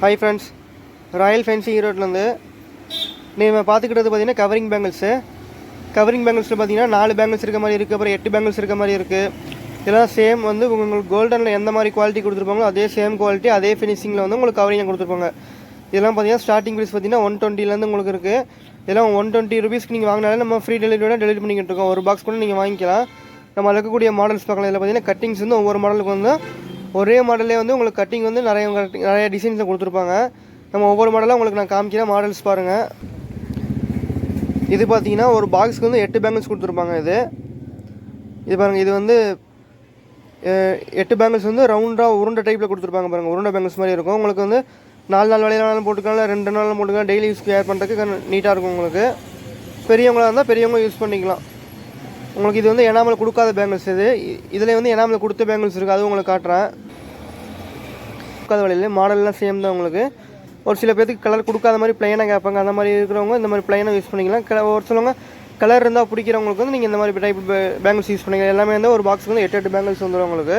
Hi friends royal fancy ஈரோட்லேருந்து நீங்கள் பார்த்துக்கிட்டது பார்த்தீங்கன்னா கவரிங் பேங்கிள்ஸு கவரிங் பேங்கிள்ஸில் பார்த்தீங்கன்னா நாலு பேங்கிள்ஸ் இருக்க மாதிரி இருக்குது அப்புறம் எட்டு பேங்கிள்ஸ் இருக்க மாதிரி இருக்குது இதெல்லாம் சேம் வந்து உங்களுக்கு கோல்டனில் எந்த மாதிரி குவாலிட்டி கொடுத்துருப்பாங்களோ அதே சேம் குவாலிட்டி அதே ஃபினிஷிங்கில் வந்து உங்களுக்கு கவரிங் கொடுத்துருப்பாங்க. இதெல்லாம் பார்த்தீங்கன்னா ஸ்டார்டிங் ப்ரைஸ் பார்த்தீங்கன்னா ஒன் டுவெண்ட்டிலேருந்து உங்களுக்கு இருக்குது இதெல்லாம் ஒன் டுவெண்ட்டி ருபீஸ்க்கு நீங்கள் வாங்கினாலே நம்ம ஃப்ரீ டெலிவரியோட டெலிவரி பண்ணிக்கிட்டு இருக்கோம். ஒரு பாக்ஸ் கூட நீங்கள் வாங்கிக்கலாம். நம்ம இருக்கக்கூடிய மாடல்ஸ் பார்க்கலாம். இதில் பார்த்தீங்கன்னா கட்டிங்ஸ் வந்து ஒவ்வொரு மாடலுக்கு வந்து ஒரே மாடல்லே வந்து உங்களுக்கு கட்டிங் வந்து நிறைய நிறைய டிசைன்ஸில் கொடுத்துருப்பாங்க. நம்ம ஒவ்வொரு மாடலாக உங்களுக்கு நான் காமிக்கிறேன் மாடல்ஸ் பாருங்கள் இது பார்த்தீங்கன்னா ஒரு பாக்ஸ்க்கு வந்து எட்டு பேங்கிள்ஸ் கொடுத்துருப்பாங்க இது. இது பாருங்கள் இது வந்து எட்டு பேங்கிள்ஸ் வந்து ரவுண்டாக உருண்டை டைப்பில் கொடுத்துருப்பாங்க பாருங்கள் உருண்டை பேங்கிள்ஸ் மாதிரி இருக்கும். உங்களுக்கு வந்து நாலு நாள் வேலையினாலும் போட்டுக்கலாம் ரெண்டு நாள் போட்டுக்கலாம் டெய்லி யூஸ் கேர் பண்ணுறதுக்கு நீட்டாக இருக்கும் உங்களுக்கு. பெரியவங்களாக இருந்தால் பெரியவங்க யூஸ் பண்ணிக்கலாம். உங்களுக்கு இது வந்து எனாமல் கொடுக்காத பேங்கிள்ஸ் இது. இதில் வந்து எனாமல் கொடுத்த பேங்கிள்ஸ் இருக்குது அதுவும் உங்களுக்கு காட்டுறேன். கொடுக்காத வழியில் மாடல்லாம் சேம் தான் உங்களுக்கு. ஒரு சில பேருக்கு கலர் கொடுக்காத மாதிரி பிளைனாக கேட்பாங்க. அந்த மாதிரி இருக்கிறவங்க இந்த மாதிரி பிளைனாக யூஸ் பண்ணிக்கலாம். கல ஒரு சிலவங்க கலர் இருந்தால் பிடிக்கிறவங்களுக்கு வந்து நீங்கள் இந்த மாதிரி டைப் பேங்கிள்ஸ் யூஸ் பண்ணிக்கலாம். எல்லாமே வந்து ஒரு பாக்ஸுக்கு வந்து எட்டு எட்டு பேங்கிள்ஸ் வந்துடும் உங்களுக்கு.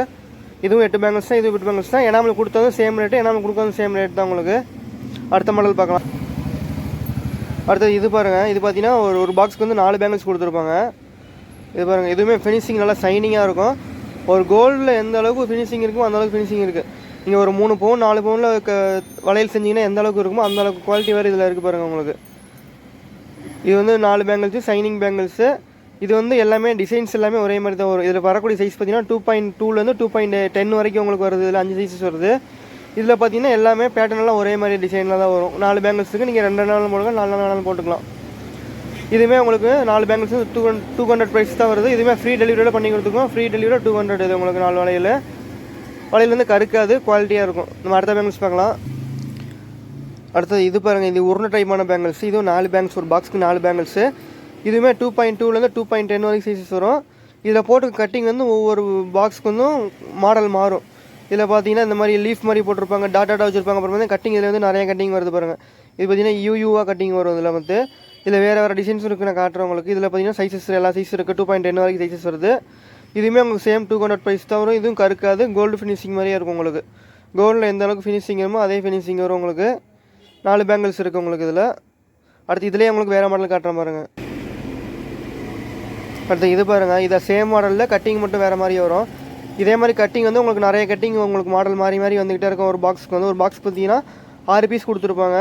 இதுவும் எட்டு பேங்கிள்ஸ் தான் இதுவும் எட்டு பேங்கிள்ஸ் தான். எனாமல் கொடுத்ததும் சேம் ரேட்டு எனாமல் கொடுத்ததும் சேம் ரேட் தான் உங்களுக்கு. அடுத்த மாடல் பார்க்கலாம். அடுத்தது இது பாருங்கள் இது பார்த்தீங்கன்னா ஒரு ஒரு பாக்ஸுக்கு வந்து நாலு பேங்கிள்ஸ் கொடுத்துருப்பாங்க. இது பாருங்கள் எதுவுமே ஃபினிஷிங் நல்லா ஷைனிங்காக இருக்கும். ஒரு கோல்டில் எந்த அளவுக்கு ஃபினிஷிங் இருக்கும் அந்த அளவுக்கு ஃபினிஷிங் இருக்குது நீங்கள் ஒரு மூணு பவுன் நாலு பவுனில் க வளையல் செஞ்சீங்கன்னா எந்த அளவுக்கு இருக்குமோ அந்த அளவுக்கு குவாலிட்டி வேறு இதில் இருக்குது பாருங்கள் உங்களுக்கு. இது வந்து நாலு பேங்கிள்ஸு சைனிங் பேங்கிள்ஸு இது வந்து எல்லாமே டிசைன்ஸ் எல்லாமே ஒரே மாதிரி தான் வரும். இதில் வரக்கூடிய சைஸ் பார்த்தீங்கன்னா டூ பாயிண்ட் டூலேருந்து டூ பாயிண்ட் டென் வரைக்கும் உங்களுக்கு வருது. இதில் அஞ்சு சைஸஸ் வருது. இதில் பார்த்தீங்கன்னா எல்லாமே பேட்டர்னெல்லாம் ஒரே மாதிரி டிசைனில் தான் வரும். நாலு பேங்கிள்ஸுக்கு நீங்கள் ரெண்டு நாள் போடுங்க நாலு நாள் போட்டுக்கலாம். இதுவுமே உங்களுக்கு நாலு bangles two two hundred price தான் வருது. இதுவுமே ஃப்ரீ டெலிவரியோட பண்ணி கொடுத்துருக்கோம். ஃப்ரீ டெலிவரி டூ ஹண்ட்ரட் இது உங்களுக்கு நாலு வளையல். வலையிலேருந்து வந்து கருக்காது குவாலிட்டியாக இருக்கும். நம்ம அடுத்த பேங்கிள்ஸ் பார்க்கலாம் அடுத்தது இது பாருங்கள் இது உருண்டை டைப்பான பேங்கிள்ஸ் இதுவும் நாலு பேங்கிள்ஸ் ஒரு பாக்ஸ்க்கு நாலு பேங்கிள்ஸு இதுவுமே டூ பாயிண்ட் டூலேருந்து டூ பாயிண்ட் டென் வரைக்கும் சைஸஸ் வரும். இதில் போட்டு கட்டிங் வந்து ஒவ்வொரு பாக்ஸ்க்கு வந்து மாடல் மாறும். இதில் பார்த்தீங்கன்னா இந்த மாதிரி லீஃப் மாதிரி போட்டிருப்பாங்க டாட்டாட்டா வச்சுருப்பாங்க. அப்புறம் வந்து கட்டிங் இதில் வந்து நிறைய கட்டிங் வருது பாருங்கள் இது பார்த்தீங்கன்னா யூயூவாக கட்டிங் வரும் இதில் வந்து. இதில் வேறு வேறு டிசைன்ஸும் இருக்குது நான் காட்டுறேன் உங்களுக்கு. இதில் பார்த்தீங்கன்னா சைஸஸ் எல்லா சைஸ் இருக்குது டூ பாயிண்ட் டென் வரைக்கும் சைஸஸ் வருது. இதுவுமே உங்களுக்கு சேம் டூ ஹண்ட்ரட் ப்ரைஸ் தான் வரும். இதுவும் கருக்காது. கோல்டு ஃபினிஷிங் மாதிரியே இருக்கும் உங்களுக்கு. கோல்டில் எந்த அளவுக்கு ஃபினிஷிங் வருமோ அதே ஃபினிஷிங் வரும் உங்களுக்கு. நாலு பேங்கிள்ஸ் இருக்குது உங்களுக்கு இதில். அடுத்து இதுலேயே உங்களுக்கு வேறு மாடல் காட்டுறேன் பாருங்கள் அடுத்து இது பாருங்கள் இதை சேம் மாடலில் கட்டிங் மட்டும் வேறு மாதிரி வரும். இதே மாதிரி கட்டிங் வந்து உங்களுக்கு நிறைய கட்டிங் உங்களுக்கு மாடல் மாறி மாறி வந்துகிட்டே இருக்கும். ஒரு பாக்ஸ்க்கு வந்து ஒரு பாக்ஸ் பார்த்தீங்கன்னா ஆறு பீஸ் கொடுத்துருப்பாங்க.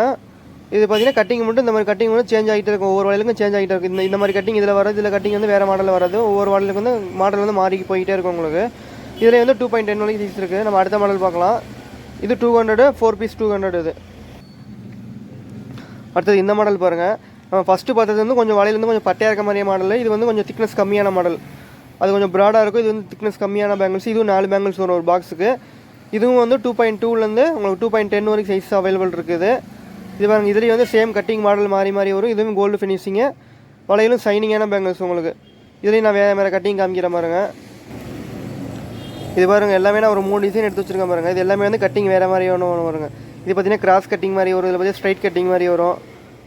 இது பார்த்தீங்கன்னா கட்டிங் மட்டும் இந்த மாதிரி கட்டிங் வந்து சேஞ்ச் ஆகிட்டு இருக்கும். ஒவ்வொரு வயலுக்கும் சேஞ்ச் ஆகிட்டு இருக்கும். இந்த இந்த மாதிரி கட்டிங் இதில் வரது இதில் கட்டிங் வந்து வேறு மாடலில் வராது ஒவ்வொரு வாடலுக்கு வந்து மாடல் வந்து மாறி போயிட்டே இருக்கும் உங்களுக்கு. இதில் வந்து டூ பாயிண்ட் டென் வரைக்கும் சைஸ் இருக்குது நம்ம அடுத்த மாடல் பார்க்கலாம். இது two hundred four piece two hundred இது. அடுத்தது இந்த மாடல் பாருங்கள் நம்ம ஃபஸ்ட்டு பார்த்தது வந்து கொஞ்சம் வலையிலேருந்து கொஞ்சம் பட்டையாக இருக்க மாதிரியே மாடல் இது வந்து கொஞ்சம் திக்னஸ் கம்மியான மாடல் அது கொஞ்சம் ப்ராடாக இருக்கும். இது வந்து திக்னஸ் கம்மியான பேங்கிள்ஸ் இதுவும் நாலு பேங்கிள்ஸ் வரும் ஒரு பாக்ஸுக்கு இதுவும் வந்து டூ பாயிண்ட் டூலேருந்து உங்களுக்கு டூ பாயிண்ட் டென் வரைக்கும் சைஸ் அவைலபிள் இருக்குது. இது பாருங்கள் இதுலேயும் வந்து சேம் கட்டிங் மாடல் மாறி மாறி வரும். இதுவும் கோல்டு ஃபினிஷிங்கு வலையிலும் சைனிங்கான பேங்கிள்ஸ் உங்களுக்கு. இதுலேயும் நான் வேறு வேறு கட்டிங் காமிக்கிற பாருங்கள் இது பாருங்கள் எல்லாமே நான் ஒரு மூணு டிசைன் எடுத்து வச்சிருக்கேன் பாருங்கள் இது எல்லாமே வந்து கட்டிங் வேறு மாதிரி ஒன்று வருங்க இது பார்த்தீங்கன்னா கிராஸ் கட்டிங் மாதிரி வரும். இதில் பார்த்தீங்கன்னா ஸ்ட்ரைட் கட்டிங் மாதிரி வரும்.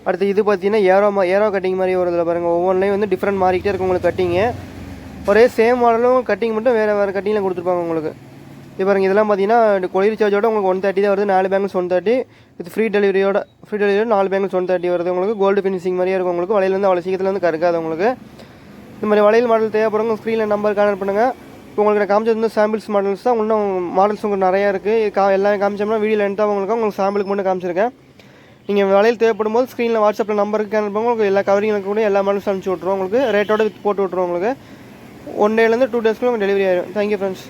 அடுத்து இது பார்த்தீங்கன்னா ஏரோ மா ஏரோ கட்டிங் மாதிரி வரும் இதில் பாருங்கள் ஒவ்வொன்றிலையும் வந்து டிஃப்ரெண்ட் மாறிக்கிட்டே இருக்கும் உங்களுக்கு கட்டிங்கு ஒரே சேம் மாடலும் கட்டிங் மட்டும் வேறு வேறு கட்டிங்கில் கொடுத்துருப்பாங்க உங்களுக்கு. இது பாருங்க இதெல்லாம் பார்த்தீங்கன்னா கொளிர் சார்ஜோட உங்களுக்கு ஒன் தேர்ட்டி தான் வருது. நாலு பேங்கிள்ஸ் ஒன் தேர்ட்டி இது ஃப்ரீ டெலிவரியோட ஃப்ரீ டெலிவரி நாலு பேங்கிள்ஸ் ஒன் தேர்ட்டி வருது. உங்களுக்கு கோல்டு ஃபினிஷிங் மாதிரியே இருக்கும். உங்களுக்கு வலையிலேருந்து அவ்வளோ சீக்கிரத்தில் வந்து கருக்காது உங்களுக்கு. இந்த மாதிரி வளையல் மாடல் தேவைப்படுங்க ஸ்க்ரீனில் நம்பர் கான்டக்ட் பண்ணுங்கள் இப்போ உங்களுக்கு நான் காமிச்சது வந்து சாம்பிள்ஸ் மாடல்ஸ் தான். இன்னும் மாடல்ஸ் உங்களுக்கு நிறையா இருக்குது கா எல்லாமே காமிச்சோம்னா வீடியோ லென்த்தாக உங்களுக்கு உங்களுக்கு சாம்பிளுக்கு மட்டும் காமிச்சிருக்கேன். நீங்கள் வளையல் தேவைப்படும் போது ஸ்க்ரீனில் வாட்ஸ்அப்பில் நம்பருக்கு கேன் பண்ணுங்க. உங்களுக்கு எல்லா கவரிங் கூட எல்லா மாடல்ஸ் அனுப்பிச்சி விட்ருவோம் உங்களுக்கு ரேட்டோட போட்டு விட்ருவோம் உங்களுக்கு. ஒன் டேலேருந்து டூ டேஸ்க்குள்ள உங்களுக்கு டெலிவரி ஆயிடும் தேங்க்யூ ஃப்ரெண்ட்ஸ்